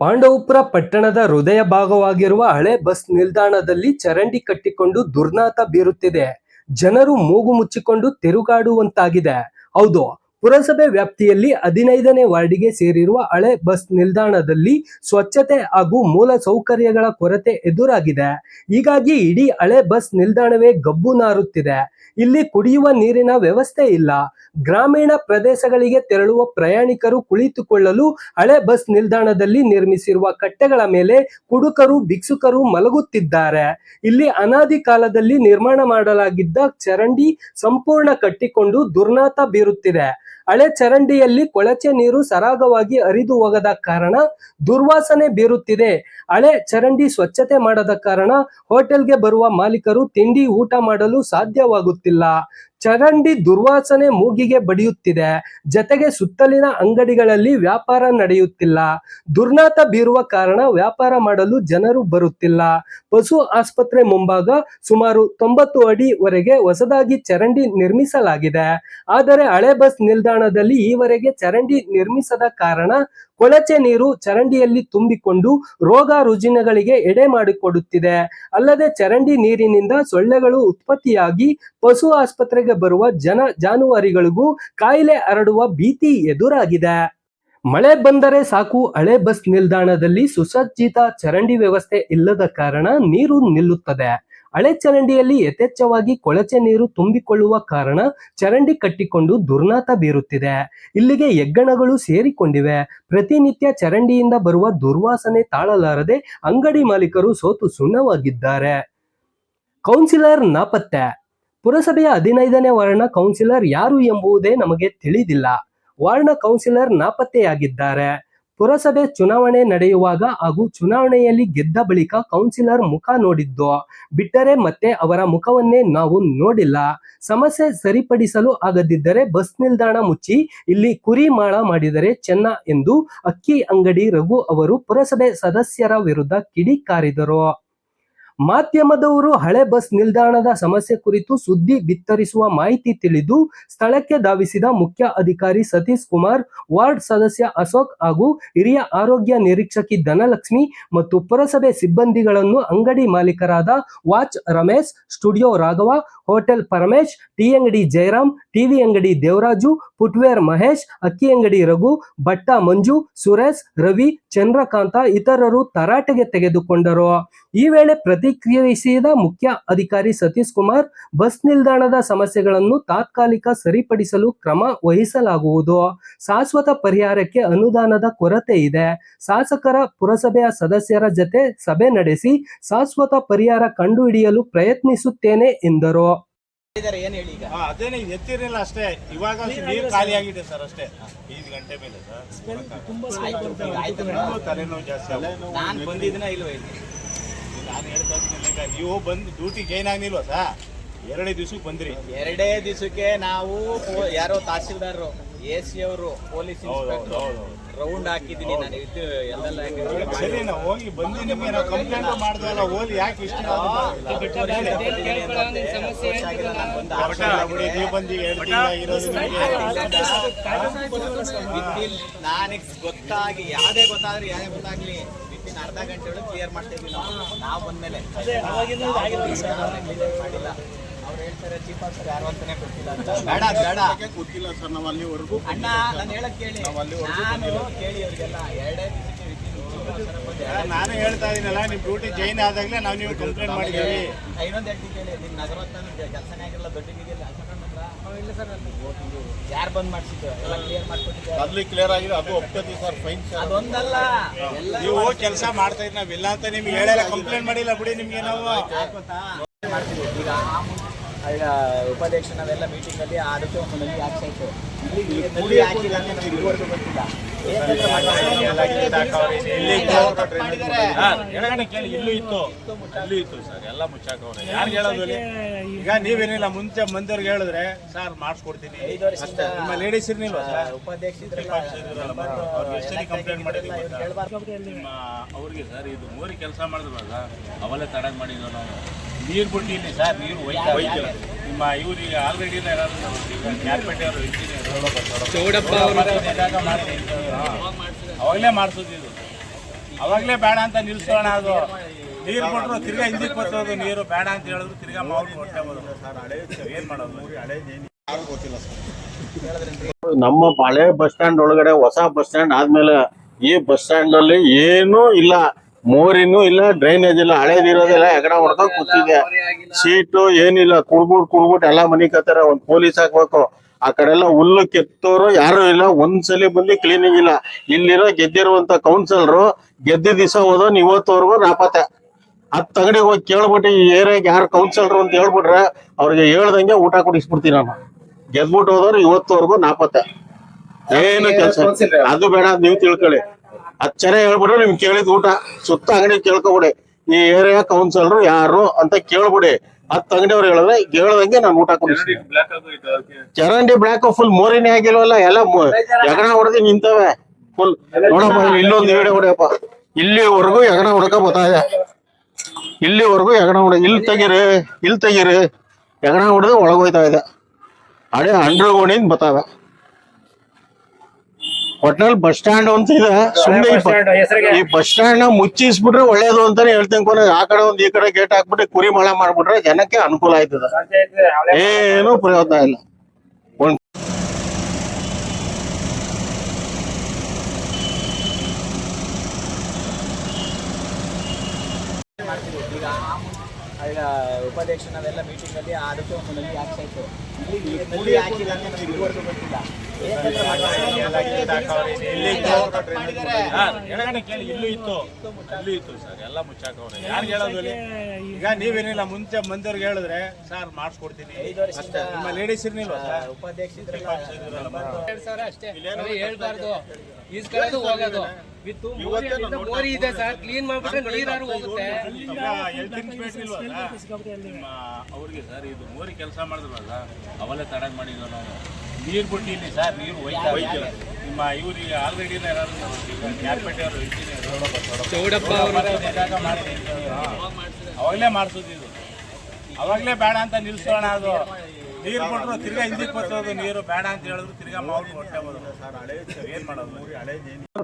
ಪಾಂಡವಪುರ ಪಟ್ಟಣದ ಹೃದಯ ಭಾಗವಾಗಿರುವ ಹಳೆ ಬಸ್ ನಿಲ್ದಾಣದಲ್ಲಿ ಚರಂಡಿ ಕಟ್ಟಿಕೊಂಡು ದುರ್ನಾತ ಬೀರುತ್ತಿದೆ. ಜನರು ಮೂಗು ಮುಚ್ಚಿಕೊಂಡು ತಿರುಗಾಡುವಂತಾಗಿದೆ. ಹೌದು ಪುರಸಭೆ ವ್ಯಾಪ್ತಿಯಲ್ಲಿ ಹದಿನೈದನೇ ವಾರ್ಡಿಗೆ ಸೇರಿರುವ ಹಳೆ ಬಸ್ ನಿಲ್ದಾಣದಲ್ಲಿ ಸ್ವಚ್ಛತೆ ಹಾಗೂ ಮೂಲ ಸೌಕರ್ಯಗಳ ಕೊರತೆ ಎದುರಾಗಿದೆ. ಹೀಗಾಗಿ ಇಡೀ ಹಳೆ ಬಸ್ ನಿಲ್ದಾಣವೇ ಗಬ್ಬು ನಾರುತ್ತಿದೆ. ಇಲ್ಲಿ ಕುಡಿಯುವ ನೀರಿನ ವ್ಯವಸ್ಥೆ ಇಲ್ಲ. ಗ್ರಾಮೀಣ ಪ್ರದೇಶಗಳಿಗೆ ತೆರಳುವ ಪ್ರಯಾಣಿಕರು ಕುಳಿತುಕೊಳ್ಳಲು ಹಳೆ ಬಸ್ ನಿಲ್ದಾಣದಲ್ಲಿ ನಿರ್ಮಿಸಿರುವ ಕಟ್ಟೆಗಳ ಮೇಲೆ ಕುಡುಕರು, ಭಿಕ್ಷುಕರು ಮಲಗುತ್ತಿದ್ದಾರೆ. ಇಲ್ಲಿ ಅನಾದಿ ಕಾಲದಲ್ಲಿ ನಿರ್ಮಾಣ ಮಾಡಲಾಗಿದ್ದ ಚರಂಡಿ ಸಂಪೂರ್ಣ ಕಟ್ಟಿಕೊಂಡು ದುರ್ನಾತ ಬೀರುತ್ತಿದೆ. ಹಳೆ ಚರಂಡಿಯಲ್ಲಿ ಕೊಳಚೆ ನೀರು ಸರಾಗವಾಗಿ ಹರಿದು ಹೋಗದ ಕಾರಣ ದುರ್ವಾಸನೆ ಬೀರುತ್ತಿದೆ. ಹಳೆ ಚರಂಡಿ ಸ್ವಚ್ಛತೆ ಮಾಡದ ಕಾರಣ ಹೋಟೆಲ್ಗೆ ಬರುವ ಮಾಲೀಕರು ತಿಂಡಿ, ಊಟ ಮಾಡಲು ಸಾಧ್ಯವಾಗುತ್ತಿಲ್ಲ. ಚರಂಡಿ ದುರ್ವಾಸನೆ ಮೂಗಿಗೆ ಬಡಿಯುತ್ತಿದೆ. ಜತೆಗೆ ಸುತ್ತಲಿನ ಅಂಗಡಿಗಳಲ್ಲಿ ವ್ಯಾಪಾರ ನಡೆಯುತ್ತಿಲ್ಲ. ದುರ್ನಾತ ಬೀರುವ ಕಾರಣ ವ್ಯಾಪಾರ ಮಾಡಲು ಜನರು ಬರುತ್ತಿಲ್ಲ. ಪಶು ಆಸ್ಪತ್ರೆ ಮುಂಭಾಗ ಸುಮಾರು ತೊಂಬತ್ತು ಅಡಿವರೆಗೆ ಹೊಸದಾಗಿ ಚರಂಡಿ ನಿರ್ಮಿಸಲಾಗಿದೆ. ಆದರೆ ಹಳೆ ಬಸ್ ನಿಲ್ದಾಣದಲ್ಲಿ ಈವರೆಗೆ ಚರಂಡಿ ನಿರ್ಮಿಸದ ಕಾರಣ ಕೊಳಚೆ ನೀರು ಚರಂಡಿಯಲ್ಲಿ ತುಂಬಿಕೊಂಡು ರೋಗ ರುಜಿನಗಳಿಗೆ ಎಡೆ ಮಾಡಿಕೊಡುತ್ತಿದೆ. ಅಲ್ಲದೆ ಚರಂಡಿ ನೀರಿನಿಂದ ಸೊಳ್ಳೆಗಳು ಉತ್ಪತ್ತಿಯಾಗಿ ಪಶು ಆಸ್ಪತ್ರೆಗೆ ಬರುವ ಜನ ಜಾನುವಾರಿಗಳಿಗೂ ಕಾಯಿಲೆ ಹರಡುವ ಭೀತಿ ಎದುರಾಗಿದೆ. ಮಳೆ ಬಂದರೆ ಸಾಕು, ಹಳೆ ಬಸ್ ನಿಲ್ದಾಣದಲ್ಲಿ ಸುಸಜ್ಜಿತ ಚರಂಡಿ ವ್ಯವಸ್ಥೆ ಇಲ್ಲದ ಕಾರಣ ನೀರು ನಿಲ್ಲುತ್ತದೆ. ಹಳೆ ಚರಂಡಿಯಲ್ಲಿ ಯಥೇಚ್ಛವಾಗಿ ಕೊಳಚೆ ನೀರು ತುಂಬಿಕೊಳ್ಳುವ ಕಾರಣ ಚರಂಡಿ ಕಟ್ಟಿಕೊಂಡು ದುರ್ನಾತ ಬೀರುತ್ತಿದೆ. ಇಲ್ಲಿಗೆ ಹೆಗ್ಗಣಗಳು ಸೇರಿಕೊಂಡಿವೆ. ಪ್ರತಿನಿತ್ಯ ಚರಂಡಿಯಿಂದ ಬರುವ ದುರ್ವಾಸನೆ ತಾಳಲಾರದೆ ಅಂಗಡಿ ಮಾಲೀಕರು ಸೋತು ಸುಣ್ಣವಾಗಿದ್ದಾರೆ. ಕೌನ್ಸಿಲರ್ ನಾಪತ್ತೆ. ಪುರಸಭೆಯ ಹದಿನೈದನೇ ವಾರ್ಡ್ನ ಕೌನ್ಸಿಲರ್ ಯಾರು ಎಂಬುದೇ ನಮಗೆ ತಿಳಿದಿಲ್ಲ. ವಾರ್ಡ್ನ ಕೌನ್ಸಿಲರ್ ನಾಪತ್ತೆಯಾಗಿದ್ದಾರೆ. ಪುರಸಭೆ ಚುನಾವಣೆ ನಡೆಯುವಾಗ ಹಾಗೂ ಚುನಾವಣೆಯಲ್ಲಿ ಗೆದ್ದ ಬಳಿಕ ಕೌನ್ಸಿಲರ್ ಮುಖ ನೋಡಿದ್ದು? ಬಿಟ್ಟರೆ ಮತ್ತೆ ಅವರ ಮುಖವನ್ನೇ ನಾವು ನೋಡಿಲ್ಲ. ಸಮಸ್ಯೆ ಸರಿಪಡಿಸಲು ಆಗದಿದ್ದರೆ ಬಸ್ ನಿಲ್ದಾಣ ಮುಚ್ಚಿ, ಇಲ್ಲಿ ಕುರಿ ಮಾಳ ಮಾಡಿದರೆ ಚೆನ್ನ ಎಂದು ಅಕ್ಕಿ ಅಂಗಡಿ ರಘು ಅವರು ಪುರಸಭೆ ಸದಸ್ಯರ ವಿರುದ್ಧ ಕಿಡಿಕಾರಿದರು ಮಾಧ್ಯಮದವರು ಹಳೆ ಬಸ್ ನಿಲ್ದಾಣದ ಸಮಸ್ಯೆ ಕುರಿತು ಸುದ್ದಿ ಬಿತ್ತರಿಸುವ ಮಾಹಿತಿ ತಿಳಿದು ಸ್ಥಳಕ್ಕೆ ಧಾವಿಸಿದ ಮುಖ್ಯ ಅಧಿಕಾರಿ ಸತೀಶ್ ಕುಮಾರ್, ವಾರ್ಡ್ ಸದಸ್ಯ ಅಶೋಕ್ ಹಾಗೂ ಹಿರಿಯ ಆರೋಗ್ಯ ನಿರೀಕ್ಷಕಿ ಧನಲಕ್ಷ್ಮಿ ಮತ್ತು ಪುರಸಭೆ ಸಿಬ್ಬಂದಿಗಳನ್ನು ಅಂಗಡಿ ಮಾಲೀಕರಾದ watch Ramesh, studio Raghava, hotel Paramesh TMD Jayaram TV ಅಂಗಡಿ ದೇವರಾಜು, ಫುಟ್ವೇರ್ ಮಹೇಶ್, ಅಕ್ಕಿ ಅಂಗಡಿ ರಘು, ಭಟ್ಟ ಮಂಜು, ಸುರೇಶ್, ರವಿ, ಚಂದ್ರಕಾಂತ ಇತರರು ತರಾಟೆಗೆ ತೆಗೆದುಕೊಂಡರು. ಈ ವೇಳೆ ಪ್ರತಿಕ್ರಿಯಿಸಿದ ಮುಖ್ಯ ಅಧಿಕಾರಿ ಸತೀಶ್ ಕುಮಾರ್ ಬಸ್ ನಿಲ್ದಾಣದ ಸಮಸ್ಯೆಗಳನ್ನು ತಾತ್ಕಾಲಿಕ ಸರಿಪಡಿಸಲು ಕ್ರಮ ವಹಿಸಲಾಗುವುದು. ಶಾಶ್ವತ ಪರಿಹಾರಕ್ಕೆ ಅನುದಾನದ ಕೊರತೆ ಇದೆ. ಶಾಸಕರ ಪುರಸಭೆಯ ಸದಸ್ಯರ ಜತೆ ಸಭೆ ನಡೆಸಿ ಶಾಶ್ವತ ಪರಿಹಾರ ಕಂಡುಹಿಡಿಯಲು ಪ್ರಯತ್ನಿಸುತ್ತೇನೆ ಎಂದರು. ಇದಾರೆ ಏನ್ ಹೇಳಿ ಈಗ? ಹಾ, ಅದೇನೆ ಎತ್ತಿರ್ಲಿಲ್ಲ ಅಷ್ಟೇ. ಇವಾಗ ನೀರು ಖಾಲಿ ಆಗಿದೆ ಸರ್ ಅಷ್ಟೇ. ಐದು ಗಂಟೆ ಮೇಲೆ ಸರ್. ತಲೆನೋವು ಜಾಸ್ತಿ. ನಾನ್ ಬಂದಿದ್ದೀನ ಇಲ್ವ ನಾನು ಹೇಳ್ತಾ ಇದ್ದೀನಿ ನೀವು ಬಂದು ಡ್ಯೂಟಿ ಜೈನ್ ಆಗ್ನಿಲ್ವಾ ಸರ್? ಎರಡೇ ದಿವ್ಸಕ್ಕೆ ಬಂದ್ರಿ. ಎರಡೇ ದಿವಸಕ್ಕೆ ನಾವು ಯಾರೋ ತಹಸೀಲ್ದಾರರು ಎ ಸಿ ಅವರು ಪೊಲೀಸ್ ಇನ್ಸ್ಪೆಕ್ಟರ್. ರೌಂಡ್ ಹಾಕಿದ್ದೀನಿ ನಾನು. ಇದು ಎಲ್ಲೆಲ್ಲ ಸರಿ ನಾವು ಹೋಗಿ ಬಂದು ನಿಮಗೆ ನಾವು ಕಂಪ್ಲೇಂಟ್ ಮಾಡ್ದಲ್ಲ ಹೋಗಿ ಯಾಕೆ ಇಷ್ಟ ನಾನೀಗ ಗೊತ್ತಾಗಿ ಯಾವುದೇ ಗೊತ್ತಾದ್ರೆ ಯಾರೇ ಗೊತ್ತಾಗ್ಲಿ ವಿತಿನ್ ಅರ್ಧ ಗಂಟೆ ಒಳಗೆ ಕ್ಲಿಯರ್ ಮಾಡ್ತಾ ಇದ್ವಿ ನಾವು. ನಾವು ಬಂದ್ಮೇಲೆ. ಮಾಡಿಲ್ಲ. ಅವ್ರು ಹೇಳ್ತಾರೆ ಚೀಫ್ ಆಫೀಸರ್ ಯಾರು ಅಂತಾನೆ ಗೊತ್ತಿಲ್ಲ ಅಂತ. ಬೇಡ ಗೊತ್ತಿಲ್ಲ ಸರ್ ನಾವು ಅಲ್ಲಿವರೆಗೂ ಅಣ್ಣ ನಾನು ಹೇಳಕ್ ಕೇಳಿ. ನಾನು ಕೇಳಿ ಅವ್ರಿಗೆಲ್ಲ ಎರಡೇ ದಿವಸಕ್ಕೆ within ನಾನು ಹೇಳ್ತಾ ಇದೀನಲ್ಲ ನಿಮ್ ಡ್ಯೂಟಿ ಜೈನ್ ಆದಾಗಲೇ ನಾವು ನೀವು ಕಂಪ್ಲೇಂಟ್ ಮಾಡಿದ್ದೀವಿ. ಇನ್ನೊಂದು ಹೇಳ್ತೀನಿ ಕೇಳಿ. ಕೆಲಸನೇ ಆಗಿರಲ್ಲ ದೊಡ್ಡ ಯಾರು ಬಂದ್ ಮಾಡ್ಸಿದ್ದು? ಎಲ್ಲ ಕ್ಲಿಯರ್ ಮಾಡ್ಕೊಟ್ಟಿದ್ದಾರೆ ಅಲ್ಲಿ ಕ್ಲಿಯರ್ ಆಗಿದೆ ಅದು ಒಪ್ಕೋತೀವಿ ಸರ್ ಫೈನ್ ಸರ್ ಅದೊಂದಲ್ಲ. ನೀವು ಕೆಲಸ ಮಾಡ್ತಾ ಇದ್ ನಾವಿಲ್ಲ ಅಂತ ನಿಮ್ಗೆ ಹೇಳಲ್ಲ ಕಂಪ್ಲೇಂಟ್ ಮಾಡಿಲ್ಲ ಬಿಡಿ ನಿಮ್ಗೆ ನಾವು? ಮಾಡ್ತೀವಿ. ಈಗ ಆ ಈಗ ಉಪಾಧ್ಯಕ್ಷ ನಾವೆಲ್ಲ ಮೀಟಿಂಗ್ ಅಲ್ಲಿ ಅದಕ್ಕೆ ಒಂದು ನಲ್ಲಿ ಹಾಕ್ಸಾಯ್ತು ಇಲ್ಲಿ ನಲ್ಲಿ ಹಾಕಿಲ್ಲ ಅಂತ ನಮ್ಗೆ ಇದುವರೆಗೂ ಗೊತ್ತಿಲ್ಲ. ಏಕಂದ್ರೆ ಮಾಡಿದ್ದಾರೆ. ಎಡಗಡೆ ಕೇಳಿ ಇಲ್ಲೂ ಇತ್ತು. ಇಲ್ಲೂ ಇತ್ತು ಸರ್ ಎಲ್ಲ ಮುಚ್ಚಾಕವ್ರೆ ಯಾರು ಹೇಳೋದು ಇಲ್ಲಿ? ಈಗ ನೀವೇನಿಲ್ಲ ಮುಂಚೆ ಮಂದಿಯವ್ರಿಗೆ ಹೇಳಿದ್ರೆ ಸರ್ ಮಾಡಿಸ್ಕೊಡ್ತೀನಿ. ಅಷ್ಟೇ ನಿಮ್ಮ ಲೇಡೀಸ್ ಇರ್ನಿಲ್ವಾ ಸರ್? ಉಪಾಧ್ಯಕ್ಷ ಕಂಪ್ಲೇಂಟ್ ಅವ್ರಿಗೆ ಸರ್ ಇದು ಮೋರಿ ಕೆಲಸ ಮಾಡಿದ್ರಲ್ಲ ಅವೆಲ್ಲ ತಡ ಮಾಡಿದ್ರು ನಾವು. ನೀರು ಬಿಟ್ಟಿಲ್ಲ ಸರ್ ನೀರು ಹೋಯ್ತಾ ಹೋಯ್ತಿಲ್ಲ. ನಿಮ್ಮ ಇವ್ರಿಗೆ ಆಲ್ರೆಡಿ ಕ್ಯಾರ್ಪೇಟೆ ಅವರು ಇಂಜಿನಿಯರ್ ಅವಾಗಲೇ ಮಾಡಿಸೋದು ಇದು ಅವಾಗ್ಲೇ ಬೇಡ ಅಂತ ನಿಲ್ಸೋಣ ಅದು. ನೀರು ಕೊಟ್ಟರು ತಿರ್ಗಾ ಹಿಂದಿಗೆ ಬರ್ತದೆ ನೀರು ಬೇಡ ಅಂತ ಹೇಳಿದ್ರು ತಿರ್ಗಾ ಮಾವು ಹೊಟ್ಟೆ ಬರೋದು ಏನ್ ಮಾಡೋದು? ನಮ್ಮ ಹಳೆ ಬಸ್ ಸ್ಟ್ಯಾಂಡ್ ಒಳಗಡೆ ಹೊಸ ಬಸ್ ಸ್ಟ್ಯಾಂಡ್ ಆದ್ಮೇಲೆ ಈ ಬಸ್ ಸ್ಟ್ಯಾಂಡ್ ಅಲ್ಲಿ ಏನೂ ಇಲ್ಲ. ಮೋರಿನೂ ಇಲ್ಲ ಡ್ರೈನೇಜ್ ಇಲ್ಲ ಹಳೇದಿರೋದಿಲ್ಲ ಎಗಡ ಹೊಡ್ಕೊಂಡ್ ಕೂತಿದೆ ಸೀಟು ಏನಿಲ್ಲ ಕುಡ್ಬಿಟ್ ಕುಡ್ಬಿಟ್ ಎಲ್ಲಾ ಮನಿ ಕತ್ತಾರೆ ಒಂದ್ ಪೊಲೀಸ್ ಹಾಕ್ಬೇಕು. ಆ ಕಡೆ ಎಲ್ಲ ಹುಲ್ಲು ಕೆತ್ತೋರು ಯಾರು ಇಲ್ಲ, ಒಂದ್ಸಲಿ ಬಂದು ಕ್ಲೀನಿಂಗ್ ಇಲ್ಲ. ಇಲ್ಲಿರೋ ಗೆದ್ದಿರುವಂತ ಕೌನ್ಸಿಲರು ಗೆದ್ದ ದಿವಸ ಹೋದವ್ ಇವತ್ತವರೆಗೂ ನಾಪತ್ತೆ. ಹತ್ತು ತಗಡಿ ಹೋಗಿ ಕೇಳ್ಬಿಟ್ಟು ಈ ಏರಿಯಾಗೆ ಯಾರು ಕೌನ್ಸಿಲರ್ ಅಂತ ಹೇಳ್ಬಿಟ್ರೆ ಅವ್ರಿಗೆ ಹೇಳ್ದಂಗೆ ಊಟ ಕೊಡಿಸ್ಬಿಡ್ತೀನಿ ನಾನು ಗೆದ್ಬಿಟ್ಟು ಹೋದವ್ರು ಇವತ್ತವರೆಗೂ ನಾಪತ್ತೆ. ಏನು ಕೆಲಸ ಅದು ಬೇಡ ನೀವು ತಿಳ್ಕೊಳ್ಳಿ. ಅಚ್ಚರ ಹೇಳ್ಬಿಡ್ರಿ ನಿಮ್ಗೆ ಕೇಳಿದ ಊಟ. ಸುತ್ತ ಅಂಗಡಿ ಕೇಳ್ಕೊಬಿಡಿ. ಈ ಏರಿಯಾ ಕೌನ್ಸಿಲರ್ ಯಾರು ಅಂತ ಕೇಳ್ಬಿಡಿ. ಹತ್ತು ಅಂಗಡಿಯವ್ರು ಹೇಳಿದ್ರೆ ಹೇಳ್ದಂಗೆ ನಾನು ಊಟ ಕೊಡಿಸ್ತೀನಿ ಚರಂಡಿ ಬ್ಲಾಕ್ ಫುಲ್ ಮೋರಿನೇ ಆಗಿಲ್ವಲ್ಲ ಎಲ್ಲ ಯಗಣ ಹೊಡೆದಿ ನಿಂತವೆ. ಫುಲ್ ನೋಡಪ್ಪ ಇಲ್ಲಿ ಇಲ್ಲೊಂದು ವಿಡಿಯೋ ಹೊಡಿಯಪ್ಪ. ಇಲ್ಲಿವರೆಗೂ ಯಗಣ ಹೊಡಕ ಬರ್ತಾ ಇದೆ. ಇಲ್ಲಿವರೆಗೂ ಯಗಣ ಹೊಡ ಇಲ್ಲಿ ತೆಗೀರಿ ಇಲ್ಲಿ ತೆಗೀರಿ. ಯಗಣ ಹೊಡೆದು ಒಳಗೋಯ್ತಾ ಇದೆ. ಅಡೆ ಅಂಡರ್ ಗೋಣಿಂದ ಬರ್ತಾವೆ ಒಟ್ನಲ್ಲಿ ಬಸ್ ಸ್ಟ್ಯಾಂಡ್ ಅಂತ ಇದೆ. ಸುಮ್ಮನೆ ಈ ಬಸ್ ಸ್ಟ್ಯಾಂಡ್ನ ಮುಚ್ಚಿಸ್ಬಿಟ್ರೆ ಒಳ್ಳೇದು ಅಂತಾನೆ ಹೇಳ್ತೇನೆ ಕೊನೆ ಆ ಕಡೆ ಒಂದ್ ಈ ಕಡೆ ಗೇಟ್ ಹಾಕ್ಬಿಟ್ಟು ಕುರಿ ಮಳೆ ಮಾಡ್ಬಿಟ್ರೆ ಜನಕ್ಕೆ ಅನುಕೂಲ ಆಯ್ತದ. ಏನು ಪ್ರಯೋಜನ ಇಲ್ಲ. ಮಾಡ್ತೀವಿ ಈಗ ಈಗ ಉಪಾಧ್ಯಕ್ಷ ನಾವೆಲ್ಲ ಮೀಟಿಂಗ್ ಅಲ್ಲಿ ಅದಕ್ಕೆ ಒಂದು ನಲ್ಲಿ ಆಕ್ಷೆ ಇತ್ತು ಇಲ್ಲಿ ಹಾಕಿಲ್ಲ ಅಂತ ನಮ್ಗೆ ಇದುವರೆಗೂ ಗೊತ್ತಿಲ್ಲ. ಏಕೆಂದ್ರೆ ಎಡಗಡೆ ಕೇಳಿ ಇಲ್ಲೂ ಇತ್ತು. ಅಲ್ಲೂ ಇತ್ತು ಸರ್ ಎಲ್ಲ ಮುಚ್ಚಾಕವ್ರೆ ಯಾರು ಹೇಳೋದು ಇಲ್ಲಿ? ಈಗ ನೀವೇನಿಲ್ಲ ಮುಂಚೆ ಮಂದಿಯವ್ರಿಗೆ ಹೇಳಿದ್ರೆ ಸರ್ ಮಾಡಿಸ್ಕೊಡ್ತೀನಿ. ನಿಮ್ಮ ಲೇಡೀಸ್ ಇರ್ನಿಲ್ವಾ ಸರ್? ಉಪಾಧ್ಯಕ್ಷ ಹೇಳ್ಬಾರ್ದು. ಈಸ್ಕೊಳ್ಳೋದು ಹೋಗೋದು. ವಿತ್ತು ಮೋರಿ ಇದೆ ಸರ್. ಕ್ಲೀನ್ ಮಾಡ್ಬಿಟ್ರೆ ನೀರಾರು ಹೋಗುತ್ತೆ. ಅವ್ರಿಗೆ ಸರ್ ಇದು ಮೋರಿ ಕೆಲಸ ಮಾಡಿದ್ರಲ್ಲ ಅವಲ್ಲೇ ತಡ ಮಾಡಿದ್ವಿ ನಾವು ನೀರು ಬಿಟ್ಟು ಇಲ್ಲಿ ಸರ್ ನೀರು ಹೋಯ್ತಾ. ನಿಮ್ಮ ಇವ್ರಿಗೆ ಆಲ್ರೆಡಿ ಯಾರ್ಪೇಟೆ ಅವರು ಚೌಡಪ್ಪ ಅವಾಗಲೇ ಮಾಡಿಸೋದು ಇದು. ಅವಾಗಲೇ ಬೇಡ ಅಂತ ನಿಲ್ಸೋಣ ಅದು. ನೀರು ಕೊಟ್ಟರು ತಿರ್ಗಾ ಹಿಂದಿ ಬರ್ತದೆ, ನೀರು ಬೇಡ ಅಂತ ಹೇಳಿದ್ರು ತಿರ್ಗಾ ಮಾವು ಹೊಟ್ಟೆ ಬರೋದು ಏನ್ ಮಾಡೋದು?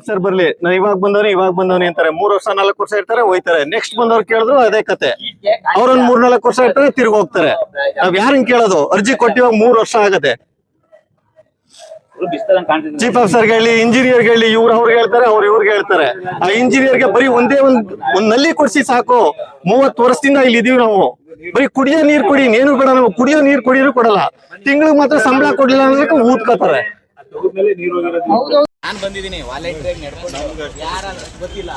ಸರ್, ಬರ್ಲಿ. ನಾನು ಇವಾಗ ಬಂದವನಿ ಇವಾಗ ಬಂದವನಿ ಅಂತಾರೆ. ಮೂರ್ ವರ್ಷ ನಾಲ್ಕು ವರ್ಷ ಇರ್ತಾರೆ, ಹೋಯ್ತಾರೆ. ನೆಕ್ಸ್ಟ್ ಬಂದವ್ರು ಕೇಳಿದ್ರು ಅದೇ ಕತೆ. ಅವ್ರೊಂದ್ ಮೂರ್ ನಾಲ್ಕು ವರ್ಷ ಇರ್ತಾರೆ, ತಿರ್ಗಿ ಹೋಗ್ತಾರೆ. ನಾವ್ ಯಾರಿಂಗ್ ಕೇಳೋದು? ಅರ್ಜಿ ಕೊಟ್ಟಿವಾಗ ಮೂರ್ ವರ್ಷ ಆಗತ್ತೆ. ಚೀಫ್ ಆಫೀಸರ್ ಹೇಳಿ ಇಂಜಿನಿಯರ್ ಹೇಳಿ, ಇವ್ರು ಅವ್ರಿಗೆ ಹೇಳ್ತಾರೆ, ಅವ್ರು ಇವ್ರಿಗೆ ಹೇಳ್ತಾರೆ. ಆ ಇಂಜಿನಿಯರ್ಗೆ ಬರೀ ಒಂದೇ ಒಂದ್ ಒಂದ್ನಲ್ಲಿ ಕೊಡ್ಸಿ ಸಾಕು. ಮೂವತ್ ವರ್ಷದಿಂದ ಇಲ್ಲಿ ಇದೀವಿ ನಾವು. ಬರೀ ಕುಡಿಯೋ ನೀರ್ ಕೊಡಿ ಏನು ಬೇಡ ನಾವು ಕುಡಿಯೋ ನೀರ್ ಕುಡಿಯೋರು ಕೊಡಲ್ಲ. ತಿಂಗಳಿಗೆ ಮಾತ್ರ ಸಂಬಳ ಕೊಡ್ಲಿಲ್ಲ ಅಂದ್ರೆ ಊದ್ಕೋತಾರೆ. ನಾನ್ ಬಂದಿದ್ದೀನಿ ವಾಲೆಂಟ್ರಿಯಾಗಿ ನಡ್ಕೊಂಡು. ಯಾರ ಗೊತ್ತಿಲ್ಲ.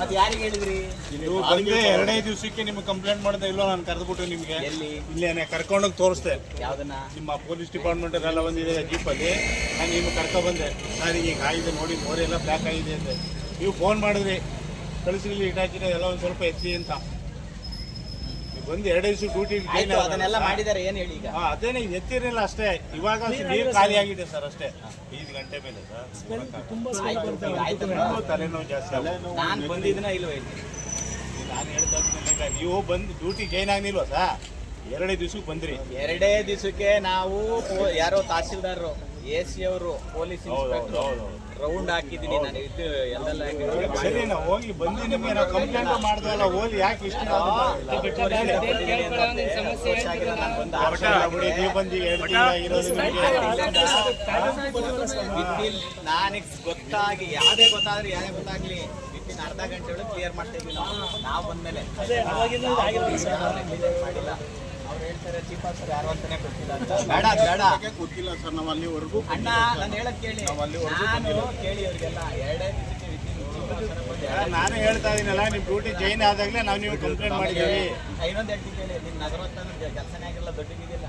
ಮತ್ತೆ ಯಾರಿಗೆ ಹೇಳಿದ್ರಿ? ನೀವು ಬಂದ್ರೆ ಎರಡೇ ದಿವಸಕ್ಕೆ ನಿಮ್ಗೆ ಕಂಪ್ಲೇಂಟ್ ಮಾಡ್ದೆ ಇಲ್ಲೋ ನಾನು ಕರೆದ್ಬಿಟ್ಟು ನಿಮ್ಗೆ. ಎಲ್ಲಿ? ಇಲ್ಲೇನೆ ಕರ್ಕೊಂಡೋಗಿ ತೋರಿಸ್ದೆ. ಯಾವ್ದನ್ನ? ನಿಮ್ಮ ಪೊಲೀಸ್ ಡಿಪಾರ್ಟ್ಮೆಂಟ್ ಎಲ್ಲ ಬಂದಿದೆ ಜೀಪಲ್ಲಿ ನಾನು ನಿಮ್ಗೆ ಕರ್ಕೊ ಬಂದೆ ಸರ್ ಈಗ ಆಗಿದೆ ನೋಡಿ ಮೋರೆಲ್ಲ ಬ್ಲ್ಯಾಕ್ ಆಗಿದೆ ಅಂತ ನೀವು ಫೋನ್ ಮಾಡಿದ್ರಿ. ಕಳಿಸಿ ಇಟ್ಟಾಕಿದ್ರೆ ಎಲ್ಲ ಒಂದು ಸ್ವಲ್ಪ ಎತ್ತಿ ಅಂತ. ನೀವು ಎರಡು ದಿವಸ ಡ್ಯೂಟಿ ಆಯ್ತು ಅದನ್ನೆಲ್ಲ ಮಾಡಿದಾರೆ ಏನು ಹೇಳಿ ಈಗ? ಅದೇನೆ ಎತ್ತಿರಲಿಲ್ಲ ಅಷ್ಟೇ. ಇವಾಗ ನೀರು ಖಾಲಿ ಆಗಿದೆ ಸರ್ ಅಷ್ಟೇ. ಐದು ಗಂಟೆ ಮೇಲೆ ಸರ್. ತಲೆನೋವು ಜಾಸ್ತಿ. ನಾನ್ ಬಂದಿದ್ದೀನ ಇಲ್ವ ನಾನು ಹೇಳ್ದಾದ್ಮೇಲೆ ನೀವು ಬಂದು ಡ್ಯೂಟಿ ಜೈನ್ ಆಗ್ನಿಲ್ವಾ ಸಾ ಎರಡೇ ದಿವ್ಸಕ್ಕೆ ಬಂದ್ರಿ. ಎರಡೇ ದಿವಸಕ್ಕೆ ನಾವು ಯಾರೋ ತಹಸೀಲ್ದಾರರು ಎ ಸಿ ಅವರು ಪೊಲೀಸ್ ಇನ್ಸ್ಪೆಕ್ಟರ್ ರೌಂಡ್ ಹಾಕಿದ್ದೀನಿ ನಾನು. ಇದು ಎಲ್ಲ ಸರಿ ನಾವು ಹೋಗಿ ಬಂದು ನಿಮಗೆ ನಾವು ಕಂಪ್ಲೇಂಟ್ ಮಾಡ್ದಲ್ಲ ಹೋಗಿ ಯಾಕೆ ಇಷ್ಟ ನನಗೆ ಗೊತ್ತಾಗಿ ಯಾವುದೇ ಗೊತ್ತಾದ್ರೆ ಯಾರೇ ಗೊತ್ತಾಗ್ಲಿ ವಿತಿನ್ ಅರ್ಧ ಗಂಟೆ ಒಳಗೆ ಕ್ಲಿಯರ್ ಮಾಡ್ತಾ ಇದ್ವಿ ನಾವು ನಾವು ಬಂದ್ಮೇಲೆ ಮಾಡಿಲ್ಲ ಅವ್ರು ಹೇಳ್ತಾರೆ ಚೀಪಾ ಸರ್ ಯಾರು ಅಂತಾನೆ ಗೊತ್ತಿಲ್ಲ ಅಂತ. ಬೇಡ ಬೇಡ. ಗೊತ್ತಿಲ್ಲ ಸರ್ ನಾವು ಅಲ್ಲಿವರೆಗೂ ಅಣ್ಣ ನಾನು ಹೇಳಕ್ ಕೇಳಿ. ನಾನು ಕೇಳಿ ಅವ್ರಿಗೆಲ್ಲ ಎರಡೇ ನಾನು ಹೇಳ್ತಾ ಇದೀನಲ್ಲ ನಿಮ್ ಡ್ಯೂಟಿ ಜೈನ್ ಆದಾಗಲೇ ನಾವು ನೀವು ಕಂಪ್ಲೇಂಟ್ ಮಾಡಿದ್ದೀವಿ. ಇನ್ನೊಂದು ಹೇಳ್ತೀನಿ ಕೇಳಿ ನಿಮ್ ನಗರ ಕೆಲಸನೇ ಆಗಿಲ್ಲ ದೊಡ್ಡದಿದೆಯಲ್ಲ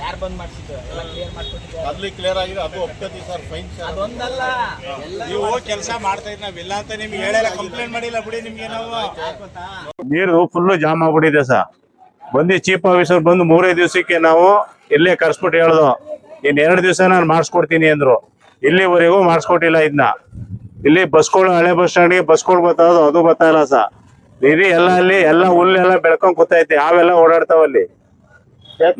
ಯಾರು ಬಂದ್ ಮಾಡ್ಸಿದ್ದು? ಎಲ್ಲ ಕ್ಲಿಯರ್ ಮಾಡ್ಕೊಟ್ಟಿದ್ದಾರೆ. ಅಲ್ಲಿ ಕ್ಲಿಯರ್ ಆಗಿದೆ ಅದು ಒಪ್ಕೋತೀವಿ ಸರ್ ಫೈನ್ ಸರ್ ಅದೊಂದಲ್ಲ. ಎಲ್ಲ ನೀವು ಕೆಲಸ ಮಾಡ್ತಾ ಇದ್ ನಾವಿಲ್ಲ ಅಂತ ನಿಮ್ಗೆ ಹೇಳಲ್ಲ ಕಂಪ್ಲೇಂಟ್ ಮಾಡಿಲ್ಲ ಬಿಡಿ ನಿಮ್ಗೆ ನಾವು. ಗೊತ್ತಾ? ನೀರು ಫುಲ್ಲು ಜಾಮ್ ಆಗ್ಬಿಟ್ಟಿದೆ ಸರ್. ಬಂದು ಚೀಫ್ ಆಫೀಸರ್ ಬಂದು ಮೂರೇ ದಿವಸಕ್ಕೆ ನಾವು ಇಲ್ಲೇ ಕರ್ಸ್ಬಿಟ್ಟು ಹೇಳ್ದು ಇನ್ ಎರಡು ದಿವಸ ನಾನು ಮಾಡಿಸ್ಕೊಡ್ತೀನಿ ಅಂದ್ರು. ಇಲ್ಲಿವರೆಗೂ ಮಾಡಿಸ್ಕೊಟ್ಟಿಲ್ಲ ಇದನ್ನ ಇಲ್ಲಿ ಬಸ್ಗಳು ಹಳೆ ಬಸ್ ಸ್ಟ್ಯಾಂಡ್ಗೆ ಬಸ್ಗಳು ಗೊತ್ತಾದ್ರು ಅದು ಬರ್ತಾ ಇಲ್ಲ ಸರ್. ಇಲ್ಲಿ ಎಲ್ಲ ಅಲ್ಲಿ ಎಲ್ಲ ಹುಲ್ಲೆಲ್ಲ ಬೆಳ್ಕೊಂಡ್ ಕೂತೈತೆ ಅವೆಲ್ಲ ಓಡಾಡ್ತಾವ ಅಲ್ಲಿ.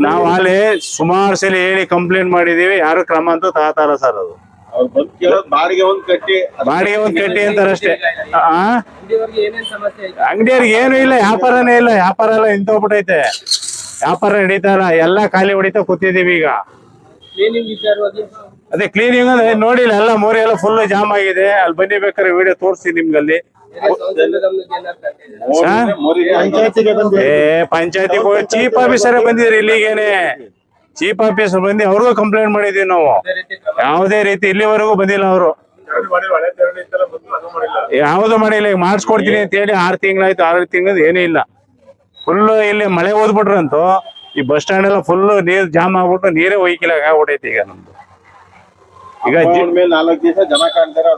ನಾವು ಅಲ್ಲಿ ಸುಮಾರು ಸಲ ಹೇಳಿ ಕಂಪ್ಲೇಂಟ್ ಮಾಡಿದೀವಿ. ಯಾರು ಕ್ರಮ ಅಂತೂ ತಗೋತಾರ ಸರ್ ಅದು. ಬಾಡಿಗೆ ಒಂದ್ ಕಟ್ಟಿ ಬಾಡಿಗೆ ಒಂದ್ ಕಟ್ಟಿ ಅಂತಾರೆ ಅಷ್ಟೇ ಆ ಅಂಗಡಿಯವ್ರಿಗೆ ಏನೇನ್ ಸಮಸ್ಯೆ ಐತೆ? ಅಂಗಡಿಯವ್ರಿಗೆ ಏನು ಇಲ್ಲ ವ್ಯಾಪಾರನೇ ಇಲ್ಲ ವ್ಯಾಪಾರ ಎಲ್ಲ ನಿಂತೋಗ್ಬಿಟ್ಟೈತೆ ವ್ಯಾಪಾರ ನಡೀತಾರ ಎಲ್ಲಾ ಖಾಲಿ ಹೊಡಿತಾ ಕೂತಿದೀವಿ ಈಗ. ಅದೇ? ಕ್ಲೀನಿಂಗ್ ಅಂದ್ರೆ ನೋಡಿಲ್ಲ ಎಲ್ಲ ಮೋರಿ ಎಲ್ಲ ಫುಲ್ ಜಾಮ್ ಆಗಿದೆ. ಅಲ್ಲಿ ಬನ್ನಿ ಬೇಕಾದ್ರೆ ವಿಡಿಯೋ ತೋರಿಸ್ತೀನಿ ನಿಮ್ಗಲ್ಲಿ. ಏ ಪಂಚಾಯತಿ ಚೀಫ್ ಆಫೀಸರ್ ಬಂದಿದ್ರು ಇಲ್ಲಿಗೇನೆ. ಚೀಫ್ ಆಫೀಸರ್ ಬಂದಿ ಅವ್ರಿಗೂ ಕಂಪ್ಲೇಂಟ್ ಮಾಡಿದೀವಿ ನಾವು. ಯಾವುದೇ ರೀತಿ ಇಲ್ಲಿವರೆಗೂ ಬಂದಿಲ್ಲ ಅವರು. ಯಾವ್ದು ಮಾಡಿಲ್ಲ. ಈಗ ಮಾಡಿಸ್ಕೊಡ್ತೀನಿ ಅಂತ ಹೇಳಿ ಆರು ತಿಂಗಳಾಯ್ತು ಆರು ತಿಂಗಳು ಏನೂ ಇಲ್ಲ. ಫುಲ್ ಇಲ್ಲಿ ಮಳೆ ಓದ್ಬಿಟ್ರಂತೂ ಈ ಬಸ್ ಸ್ಟ್ಯಾಂಡ್ ಎಲ್ಲ ಫುಲ್ ನೀರು ಜಾಮ್ ಆಗ್ಬಿಟ್ಟು ನೀರೇ ಒಯ್ಕಿಲ್ಲ ಆಗ್ಬಿಟ್ಟೈತಿ ಈಗ ನಮ್ದು. ಈಗ ಮೇಲೆ ನಾಲ್ಕು ದಿವಸ ಜನ ಕಾಣ್ತಾರೆ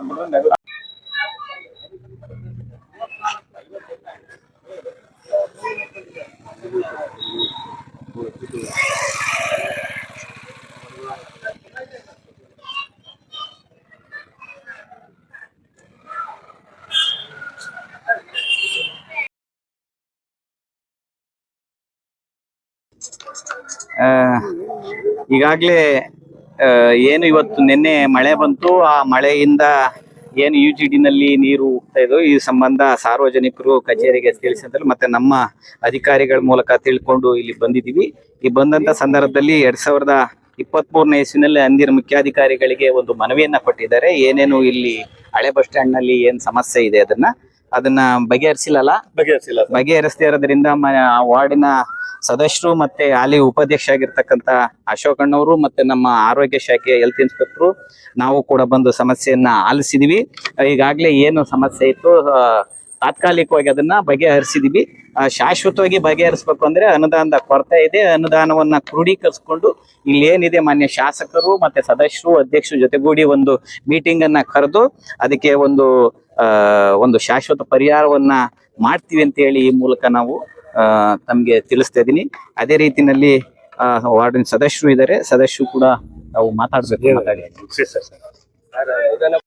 ಈಗಾಗಲೇ ಏನು ಇವತ್ತು ನಿನ್ನೆ ಮಳೆ ಬಂತು. ಆ ಮಳೆಯಿಂದ ಏನು ಯು ಜಿ ನಲ್ಲಿ ನೀರು ಹೋಗ್ತಾ ಇದೋ ಈ ಸಂಬಂಧ ಸಾರ್ವಜನಿಕರು ಕಚೇರಿಗೆ ತಿಳಿಸಿದ್ರು ಮತ್ತೆ ನಮ್ಮ ಅಧಿಕಾರಿಗಳ ಮೂಲಕ ತಿಳ್ಕೊಂಡು ಇಲ್ಲಿ ಬಂದಿದ್ದೀವಿ. ಈ ಬಂದಂತ ಸಂದರ್ಭದಲ್ಲಿ ಎರಡ್ ಸಾವಿರದ ಇಪ್ಪತ್ತ್ ಮೂರನೇ ಇಸ್ವಿನಲ್ಲಿ ಅಂದಿನ ಮುಖ್ಯಾಧಿಕಾರಿಗಳಿಗೆ ಒಂದು ಮನವಿಯನ್ನ ಕೊಟ್ಟಿದ್ದಾರೆ. ಏನೇನು ಇಲ್ಲಿ ಹಳೆ ಬಸ್ ಸ್ಟ್ಯಾಂಡ್ನಲ್ಲಿ ಏನ್ ಸಮಸ್ಯೆ ಇದೆ ಅದನ್ನ ಅದನ್ನ ಬಗೆಹರಿಸಿಲ್ಲಲ್ಲ? ಬಗೆಹರಿಸದೇ ಇರೋದ್ರಿಂದ ವಾರ್ಡಿನ ಸದಸ್ಯರು ಮತ್ತೆ ಅಲ್ಲಿ ಉಪಾಧ್ಯಕ್ಷ ಆಗಿರ್ತಕ್ಕಂತ ಅಶೋಕ್ ಅಣ್ಣವರು ಮತ್ತೆ ನಮ್ಮ ಆರೋಗ್ಯ ಶಾಖೆಯ ಹೆಲ್ತ್ ಇನ್ಸ್ಪೆಕ್ಟರ್ ನಾವು ಕೂಡ ಬಂದು ಸಮಸ್ಯೆಯನ್ನ ಆಲಿಸಿದೀವಿ. ಈಗಾಗಲೇ ಏನು ಸಮಸ್ಯೆ ಇತ್ತು ತಾತ್ಕಾಲಿಕವಾಗಿ ಅದನ್ನ ಬಗೆಹರಿಸಿದೀವಿ. ಶಾಶ್ವತವಾಗಿ ಬಗೆಹರಿಸ್ಬೇಕು ಅಂದ್ರೆ ಅನುದಾನದ ಕೊರತೆ ಇದೆ. ಅನುದಾನವನ್ನ ಕ್ರೋಢೀಕರಿಸಿಕೊಂಡು ಇಲ್ಲಿ ಏನಿದೆ ಮಾನ್ಯ ಶಾಸಕರು ಮತ್ತೆ ಸದಸ್ಯರು, ಅಧ್ಯಕ್ಷರು ಜೊತೆಗೂಡಿ ಒಂದು ಮೀಟಿಂಗ್ ಅನ್ನ ಕರೆದು ಅದಕ್ಕೆ ಒಂದು ಒಂದು ಶಾಶ್ವತ ಪರಿಹಾರವನ್ನ ಮಾಡ್ತೀವಿ ಅಂತ ಹೇಳಿ ಈ ಮೂಲಕ ನಾವು ತಮ್ಗೆ ತಿಳಿಸ್ತಾ ಇದೀನಿ. ಅದೇ ರೀತಿಯಲ್ಲಿ ವಾರ್ಡಿನ ಸದಸ್ಯರು ಇದ್ದಾರೆ ಸದಸ್ಯರು ಕೂಡ ನಾವು ಮಾತಾಡ್ಬೇಕು ಮಾತಾಡಿ